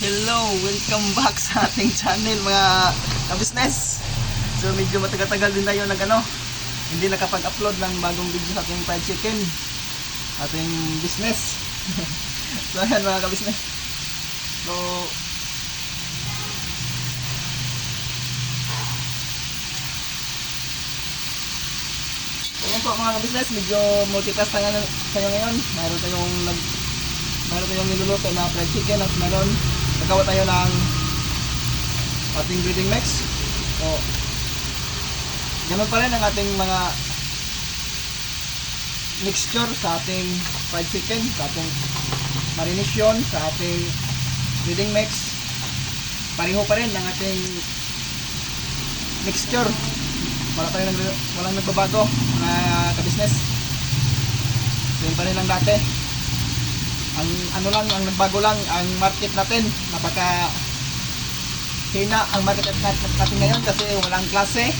Hello! Welcome back sa ating channel mga ka-business. So medyo matagal-tagal din tayo nag ano, hindi nakapag-upload ng bagong video sa ating fried chicken. Ating business. so ayan mga ka-business. So Ayan po mga ka-business, medyo multitask tayo, ngayon. Mayroon tayong nag meron tayong niluluto na fried chicken at meron nagawa tayo ng ating breeding mix. So, ganun pa rin ang ating mga mixture sa ating fried chicken, sa ating marination, sa ating breeding mix. Pareho pa rin ang ating mixture. Wala tayo nag walang nagbabago mga ka-business. Same pa rin ang dati ang ano lang ang nagbago lang ang market natin napaka hina ang market natin ngayon kasi walang klase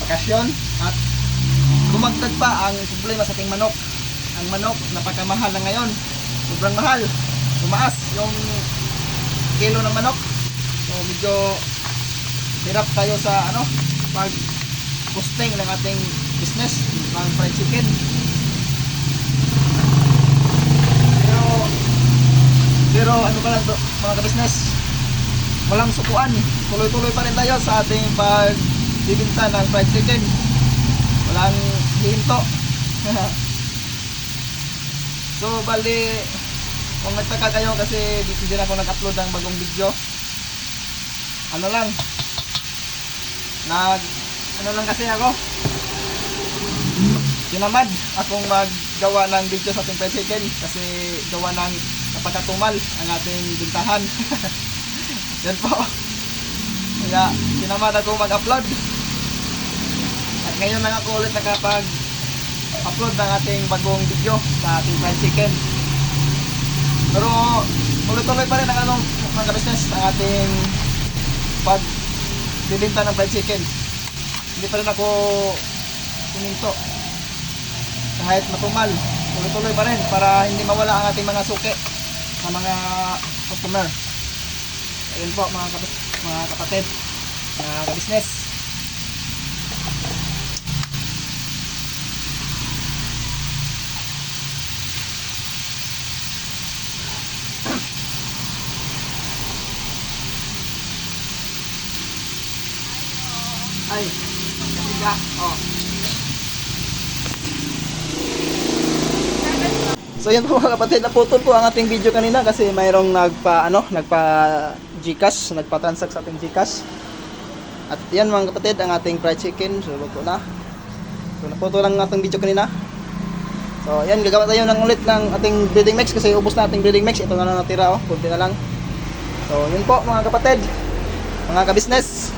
bakasyon at dumagdag pa ang problema sa ating manok. Ang manok napakamahal na ngayon. Sobrang mahal. Tumaas yung kilo ng manok. So medyo hirap tayo sa ano pag posting ng ating business ng fried chicken pero pero ano pa lang mga ka-business walang sukuan. Tuloy-tuloy pa rin tayo sa ating pagbibinta ng fried chicken. Walang hinto so bali kung nagtaka kayo kasi dito din ako nag-upload ng bagong video ano lang nag ano lang kasi ako tinamad akong maggawa ng video sa ating fried chicken kasi gawa ng napagkatumal ang ating bintahan. Yan po. Kaya tinamad ako mag-upload. At ngayon lang ako ulit nakapag upload ng ating bagong video sa ating fried chicken pero tuloy-tuloy pa rin ang ano mga business ang ating pag bibinta ng fried chicken hindi pa rin ako tuminto kahit matumal tuloy-tuloy pa rin para hindi mawala ang ating mga suki sa mga customer. Ayun po mga, kapis, mga kapatid mga kabisnes. Ay kasiga oh So yan po mga kapatid, naputol po ang ating video kanina kasi mayroong nagpa ano, nagpa GCash, nagpa transact sa ating GCash. At yan mga kapatid, ang ating fried chicken, so luto na. So naputol ang ating video kanina. So yan, gagawa tayo ng ulit ng ating breeding mix kasi ubos na ating breeding mix. Ito na lang natira oh, kunti na lang. So yun po mga kapatid, mga ka-business.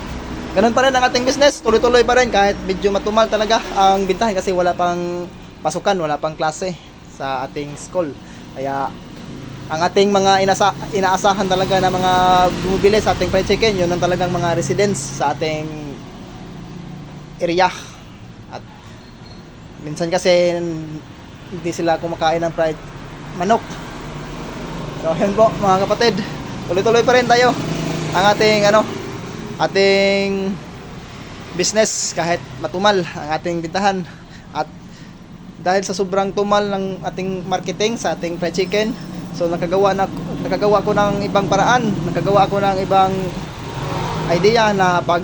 Ganun pa rin ang ating business, tuloy-tuloy pa rin kahit medyo matumal talaga ang bintahan kasi wala pang pasukan, wala pang klase sa ating school. Kaya ang ating mga inasa, inaasahan talaga na mga bumibili sa ating fried chicken, yun ang talagang mga residents sa ating area. At minsan kasi hindi sila kumakain ng fried manok. So yun po mga kapatid, tuloy-tuloy pa rin tayo ang ating ano, ating business kahit matumal ang ating bintahan at dahil sa sobrang tumal ng ating marketing sa ating fried chicken. So nakagawa na nakagawa ko ng ibang paraan. Nakagawa ako ng ibang idea na pag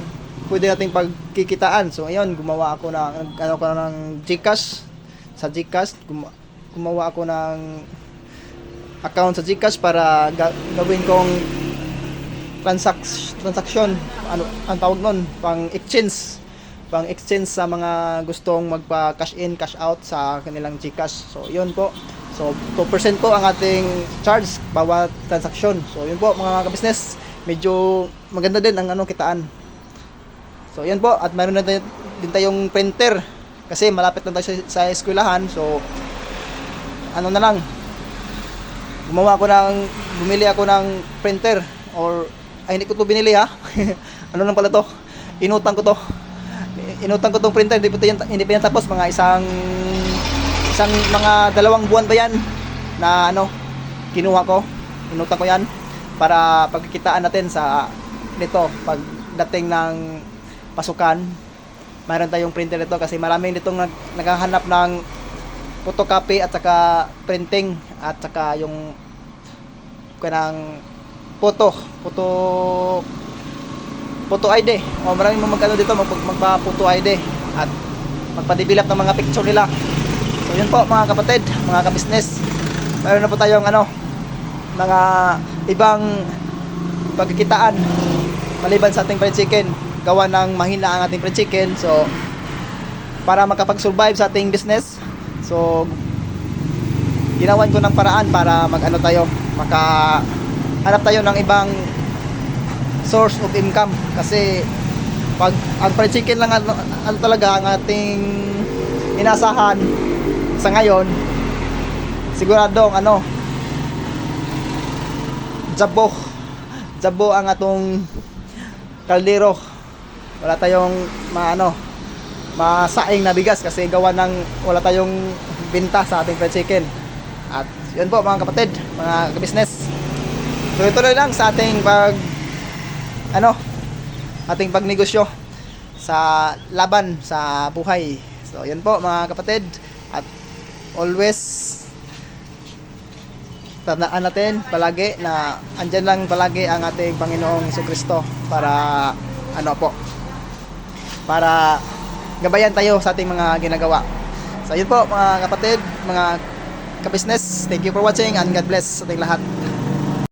pwede nating pagkikitaan. So ayun gumawa ako ng ano ko ng Gcash. Sa Gcash guma- gumawa ako ng account sa Gcash para ga- gawin kong transact transaction ano ang tawag nun? Pang exchange pang exchange sa mga gustong magpa cash in cash out sa kanilang GCash. So yun po. So 2% po ang ating charge bawat transaction so yun po mga ka-business. Medyo maganda din ang ano kitaan. So yan po. At meron na tayo, din tayong printer. Kasi malapit na tayo sa, sa eskwelahan. So ano na lang. Gumawa ako ng bumili ako ng printer. Or ay hindi ko to binili ha? Ano lang pala to? Inutang ko to inutang ko tong printer hindi pa yan, hindi pa yan tapos mga isang isang mga dalawang buwan ba yan na ano kinuha ko inutang ko yan para pagkikitaan natin sa nito pagdating ng pasukan. Mayroon tayong printer nito kasi maraming ditong nag, naghahanap ng photocopy at saka printing at saka yung kanang photo, photo photo ID. O maraming mga magano dito mag, magpa photo ID at magpa-develop ng mga picture nila. So yun po mga kapatid, mga ka-business. Mayroon na po tayong ano mga ibang pagkikitaan maliban sa ating fried chicken. Gawa ng mahina ang ating fried chicken. So para makapag-survive sa ating business. So ginawan ko ng paraan para mag-ano tayo, maka hanap tayo ng ibang source of income. Kasi pag ang fried chicken lang ano, ano talaga ang ating inasahan sa ngayon siguradong ano jabo. Jabo ang atong kaldero. Wala tayong maano masaing na bigas kasi gawa ng wala tayong binta sa ating fried chicken. At yun po mga kapatid mga business tuloy-tuloy lang sa ating pag ano ating pagnegosyo sa laban sa buhay. So yun po mga kapatid. At always tandaan natin palagi na andyan lang palagi ang ating Panginoong Hesus Kristo para ano po para gabayan tayo sa ating mga ginagawa. So yun po mga kapatid mga ka-business. Thank you for watching and God bless sa ating lahat